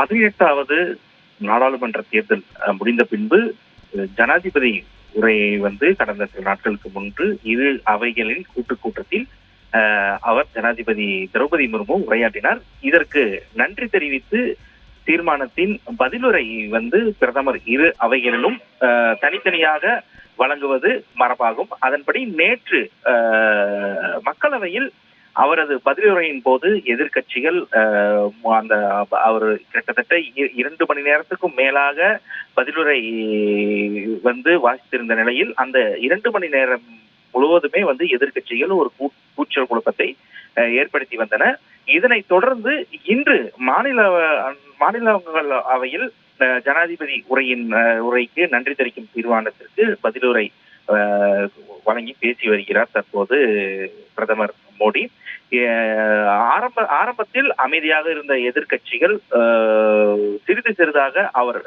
பதினெட்டாவது நாடாளுமன்ற தேர்தல் முடிந்த பின்பு ஜனாதிபதி உரையை வந்து கடந்த சில நாட்களுக்கு முன்பு இரு அவைகளின் கூட்டுக் கூட்டத்தில் அவர் ஜனாதிபதி திரௌபதி முர்மு உரையாற்றினார். இதற்கு நன்றி தெரிவித்து தீர்மானத்தின் பதிலுரை வந்து பிரதமர் இரு அவைகளிலும் அஹ், தனித்தனியாக வழங்குவது மரபாகும். அதன்படி நேற்று மக்களவையில் அவரது பதிலுரையின் போது எதிர்கட்சிகள் அந்த அவர் கிட்டத்தட்ட இ- இரண்டு மணி நேரத்துக்கும் மேலாக பதிலுரை வந்து வாசித்திருந்த நிலையில் அந்த இரண்டு மணி நேரம் முழுவதுமே வந்து எதிர்க்கட்சிகள் ஒரு கூச்சல் குழப்பத்தை அஹ், ஏற்படுத்தி வந்தன. இதனைத் தொடர்ந்து இன்று மாநில மாநிலங்கள் அவையில் அஹ், ஜனாதிபதி உரையின் அஹ், உரைக்கு நன்றி தெரிவிக்கும் தீர்மானத்திற்கு பதிலுரை அஹ், வழங்கி பேசி வருகிறார் தற்போது பிரதமர். மோடி. ஆரம்ப ஆரம்பத்தில் அமைதியாக இருந்த எதிர்க்கட்சிகள் சிறிது சிறிதாக அவர்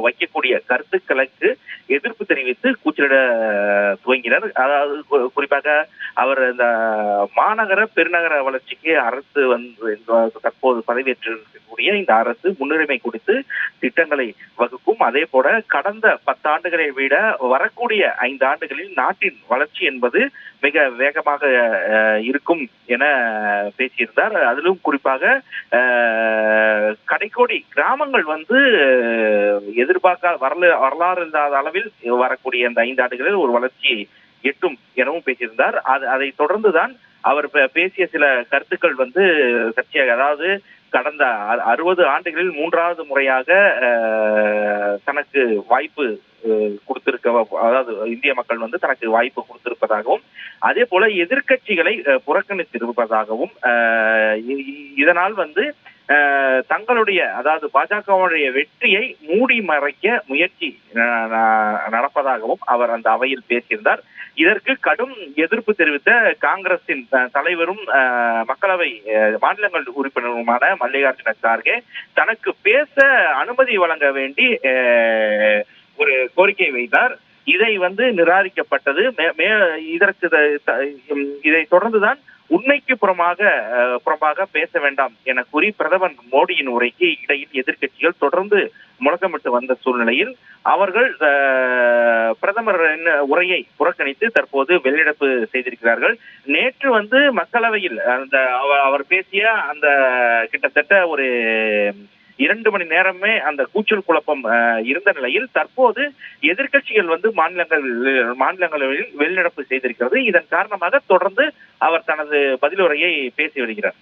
வைக்கக்கூடிய கருத்துக்களுக்கு எதிர்ப்பு தெரிவித்து கூச்சலிட துவங்கினர். அதாவது குறிப்பாக அவர் இந்த மாநகர பெருநகர வளர்ச்சிக்கு அரசு வந்து தற்போது பதவியேற்றிருக்கக்கூடிய இந்த அரசு முன்னுரிமை கொடுத்து திட்டங்களை வகுக்கும். அதே போல கடந்த பத்தாண்டுகளை விட வரக்கூடிய ஐந்து ஆண்டுகளில் நாட்டின் வளர்ச்சி என்பது மிக வேகமாக அஹ், இருக்கும் என பேசியிருந்தார். அதிலும் குறிப்பாக அஹ், கடைக்கோடி கிராமங்கள் வந்து எதிர்பார்க்க வரல வரலாறு இல்லாத அளவில் வரக்கூடிய அந்த ஐந்து ஆண்டுகளில் ஒரு வளர்ச்சி எட்டும் எனவும் பேசியிருந்தார். அது அதை தொடர்ந்துதான் அவர் பேசிய சில கருத்துக்கள் வந்து சர்ச்சையாக அதாவது கடந்த அ- அறுபது ஆண்டுகளில் மூன்றாவது முறையாக அஹ், தனக்கு வாய்ப்பு அஹ், கொடுத்திருக்க அதாவது இந்திய மக்கள் வந்து தனக்கு வாய்ப்பு கொடுத்திருப்பதாகவும் அதே போல எதிர்க்கட்சிகளை அஹ், புறக்கணித்திருப்பதாகவும் அஹ், இதனால் வந்து தங்களுடைய அதாவது பாஜகவுடைய வெற்றியை மூடி மறைக்க முயற்சி நடப்பதாகவும் அவர் அந்த அவையில் பேசியிருந்தார். இதற்கு கடும் எதிர்ப்பு தெரிவித்த காங்கிரசின் தலைவரும் அஹ், மக்களவை அஹ், மாநிலங்கள் உறுப்பினருமான மல்லிகார்ஜுன கார்கே தனக்கு பேச அனுமதி வழங்க வேண்டி அஹ், ஒரு கோரிக்கை வைத்தார். இதை வந்து நிராகரிக்கப்பட்டது. மே- மே- இதற்கு இதை தொடர்ந்துதான் உண்மைக்கு புறமாக புறமாக புறம்பாக பேச வேண்டாம் என கூறி பிரதமர் மோடியின் உரைக்கு இடையில் எதிர்க்கட்சிகள் தொடர்ந்து முழக்கமிட்டு வந்த சூழ்நிலையில் அவர்கள் பிரதமரின் உரையை புறக்கணித்து தற்போது வெளியிடப்பு செய்திருக்கிறார்கள். நேற்று வந்து மக்களவையில் அந்த அவர் பேசிய அந்த கிட்டத்தட்ட ஒரு இரண்டு மணி நேரமே அந்த கூச்சல் குழப்பம் அஹ், இருந்த நிலையில் தற்போது எதிர்க்கட்சிகள் வந்து மாநிலங்கள் மாநிலங்களில் வெளிநடப்பு செய்திருக்கிறது. இதன் காரணமாக தொடர்ந்து அவர் தனது பதிலுரையை பேசி வருகிறார்.